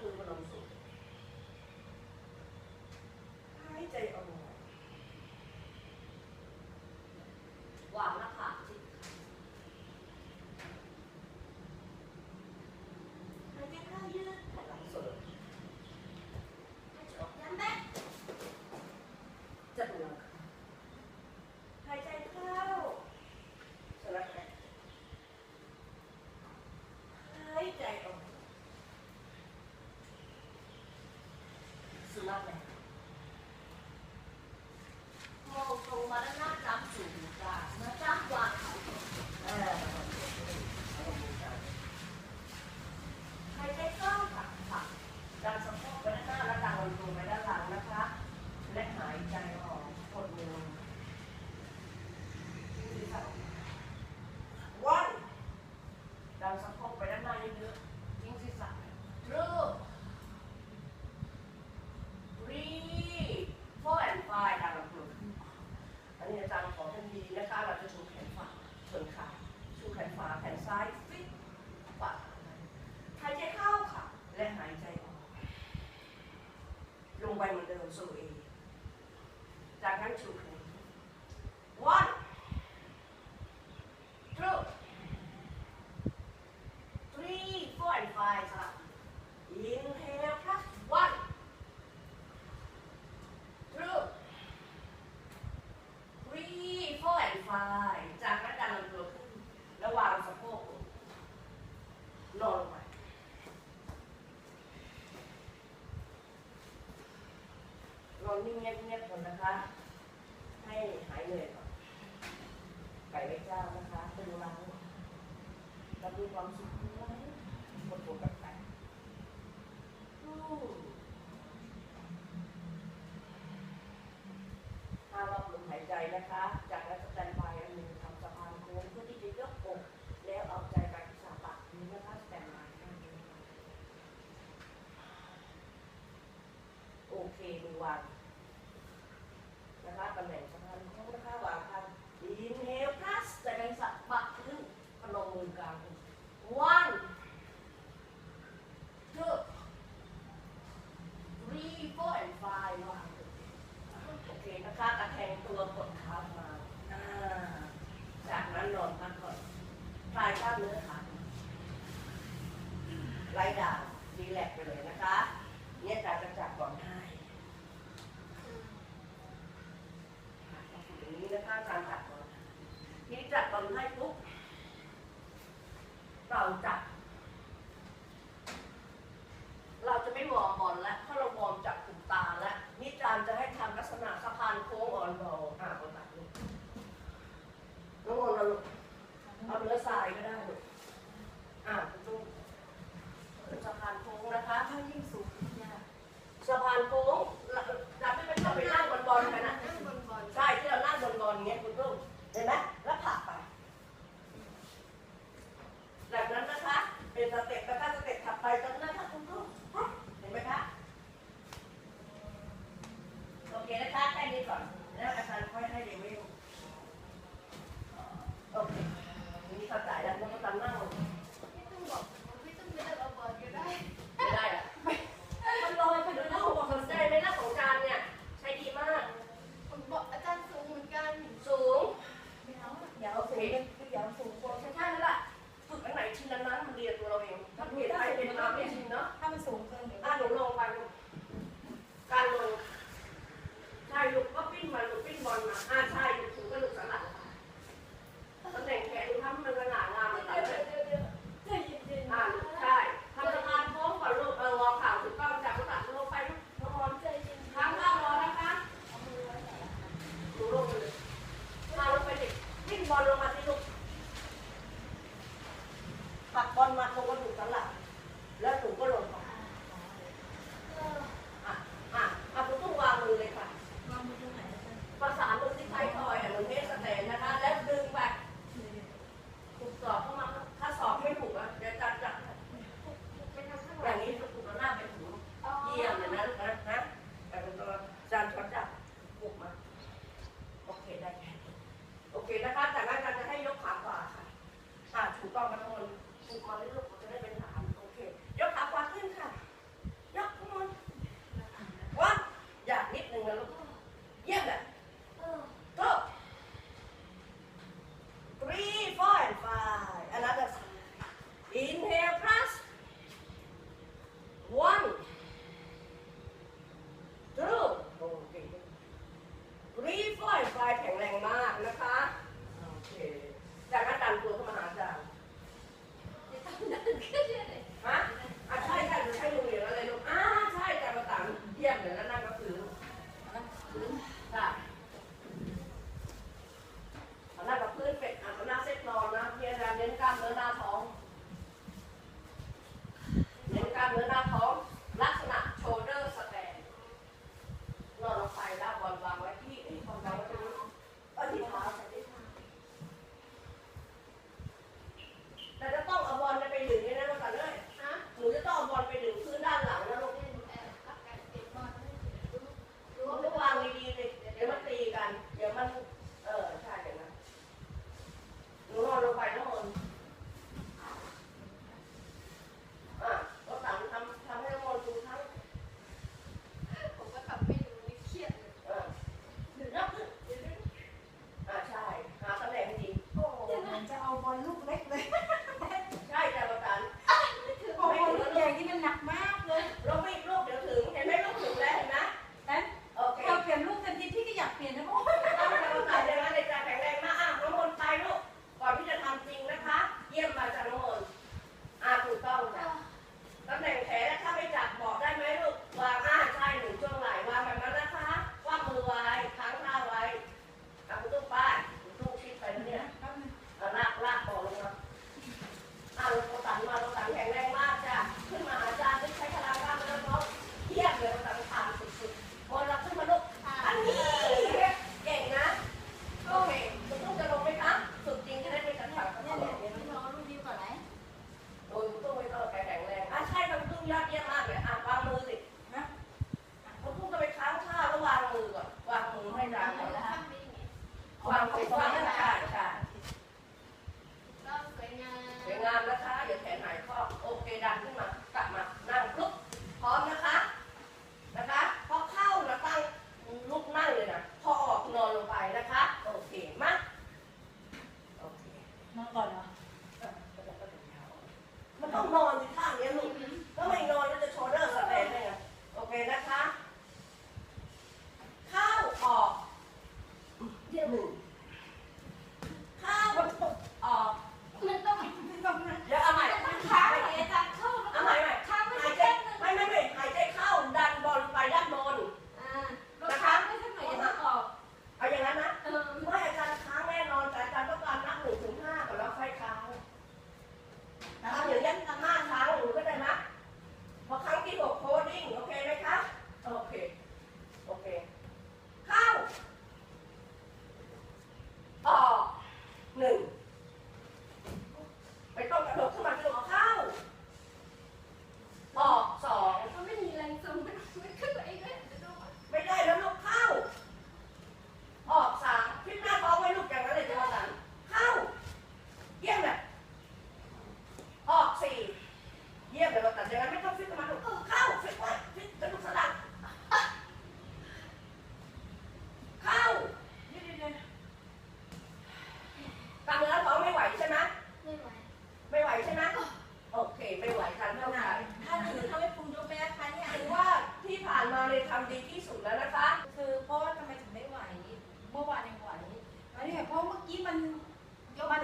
คุณพนมสุขหายใจอ่อยหวางนะคะ วรนาถจำสูงกลาเมื่อจ้างวาง zoe. Dalam นิ่งเงียบเงียบคนนะคะ ให้หายเลยก่อนไก่ไม่เจ้านะคะเป็นรังรับรู้ความสุขด้วยกดตัวกับไก่ะคะระแทงตัวกดขามาอ่าจากนั้นนอนพักผ่อนคลายกล้ามเนื้อขาไหลดา เอาเนื้อทรายก็ได้ลูกอ่าคุณลูกสะพานโค้งนะคะ ถ้ายิ่งสูงยิ่งยากสะพานโค้ง มาโครงกระดูกสัลัดแล้วห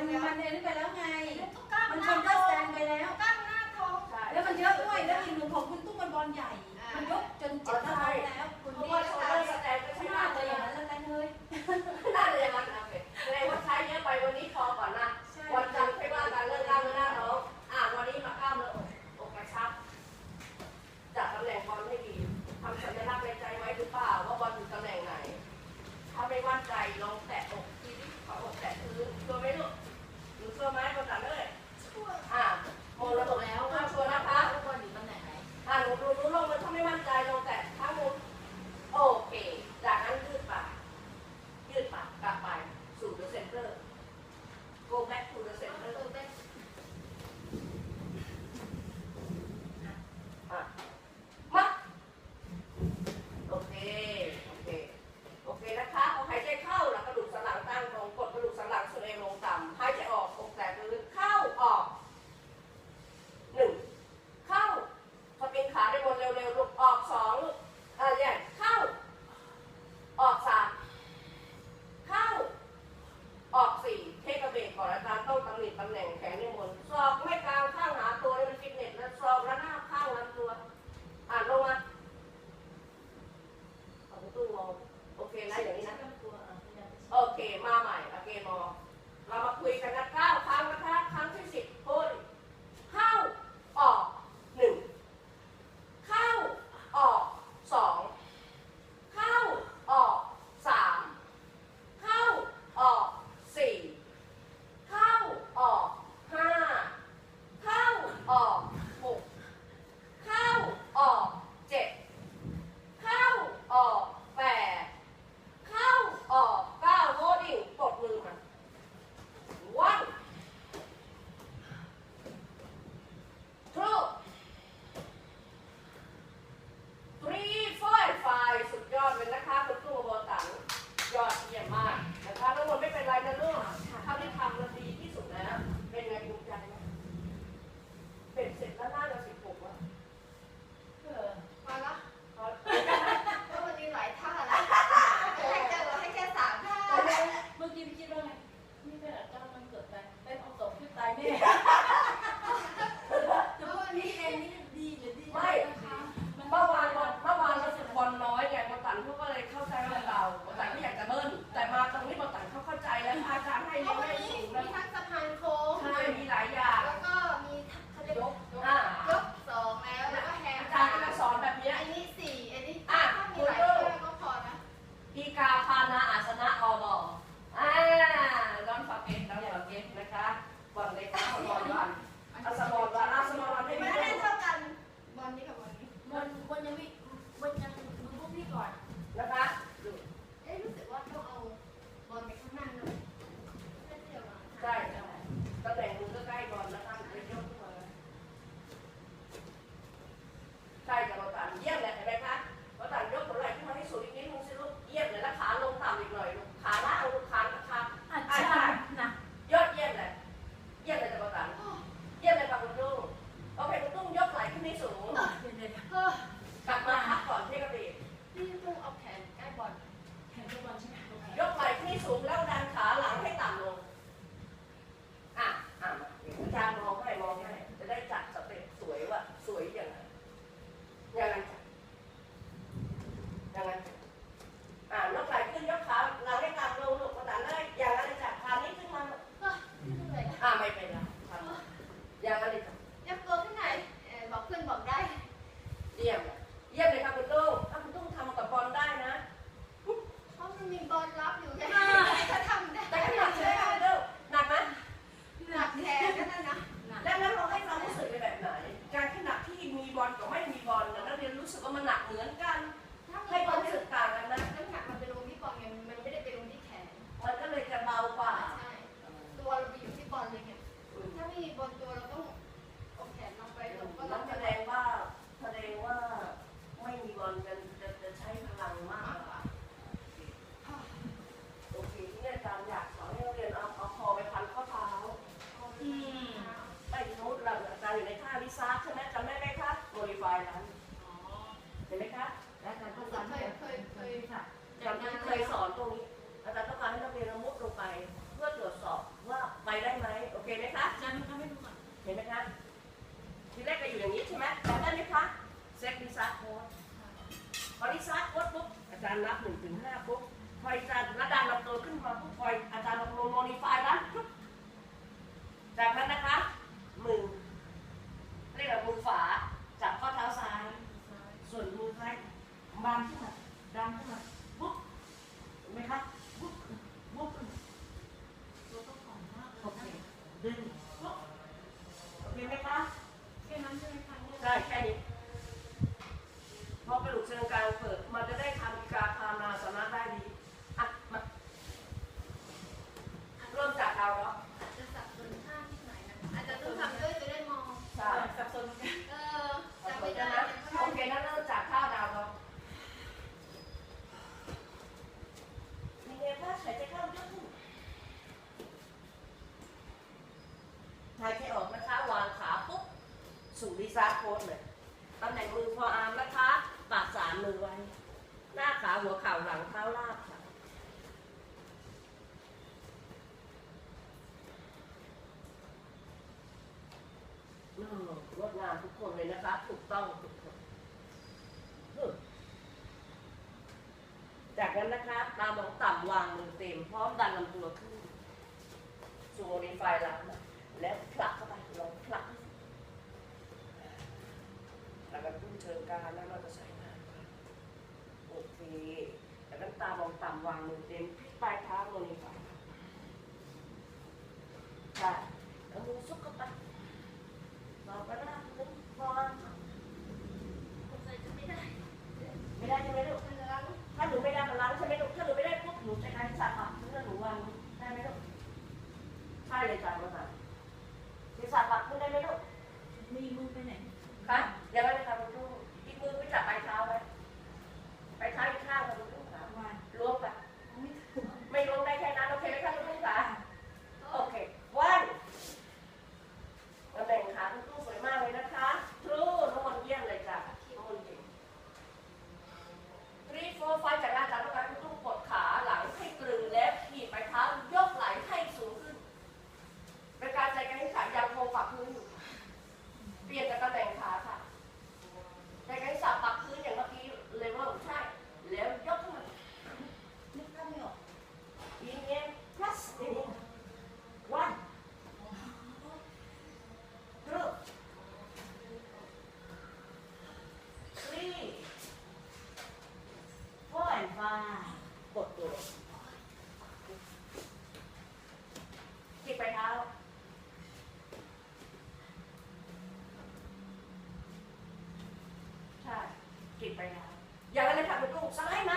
มันมันเดินไปแล้วไง มันชนก็แซงไปแล้ว ก้าวหน้าท้องแล้วมันเยอะด้วย แล้วอีกหนึ่งของคุณตุ้มมันบอลใหญ่ มันยกจนเจ็บท้องแล้วคุณพี่าะว่าโชเดอร์สแตงก็ใช่หน้าเลยอย่างนั้นแล้วเลยหน้าเลยอย่างนั้นเอาไปว่าใช้เยอะไปวันนี้พอก่อนนะวันจันทร์ไปว่ากันเรื่องกล้ามเนื้อหน้าท้องอะวันนี้มาก้ามเนื้ออกกระชับจัดตำแหน่งบอลให้ดีทำสัญลักษณ์ในใจไว้หรือเปล่าว่าบอลอยู่ตำแหน่งไหนถ้าไม่มั่นใจลองแตะอกที่ขออกแตะพื้นตัวไม่ลูก tomar อยู่ในค่าวิซาร์ใช่ไหมจำได้ไหมคะโมดิฟายนั้นเห็นไหมคะอาจารย์ต้องการเคยเคยค่ะอาจารย์เคยสอนตรงนี้อาจารย์ต้องการให้นักเรียนมุดลงไป เพื่อตรวจสอบว่าไปได้ไหมโอเคไหมคะอาจารย์ทำให้ดูก่อนเห็นไหมคะทีแรกก็อยู่อย่างนี้ใช่ไหมจำได้ไหมคะเซ็กวิซาร์โค้ดพอวิซาร์โค้ดปุ๊บอาจารย์นับหนึ่งถึงห้าปุ๊บพออาจารย์ระดับลำตัวขึ้นมาปุ๊บพออาจารย์ลงโมดิฟายนั้นจากนั้นนะคะ นี่แหละบุญฝาจับข้อเท้าซ้าย ส่วนมือซ้ายบันขึ้นมาดังขึ้นมา ลิซ่าโค้ดเลยตำแหน่งมือพออาร์มนะคะปากสามมือไว้ หน้าขาหัวเข่าหลังเท้าลาบค่ะงดงามทุกคนเลยนะคะ ถูกต้องทุกคนจากนั้นนะคะ ตามองต่ำวางมือเต็ม พร้อมดันลำตัวขึ้นสูงนิฟายหลังแล้วผลัก เชิงการแล้วเราจะใช้งานโอเคแต่น้ำตาลองต่ำวางลงเต็มพิกปลายเท้า sign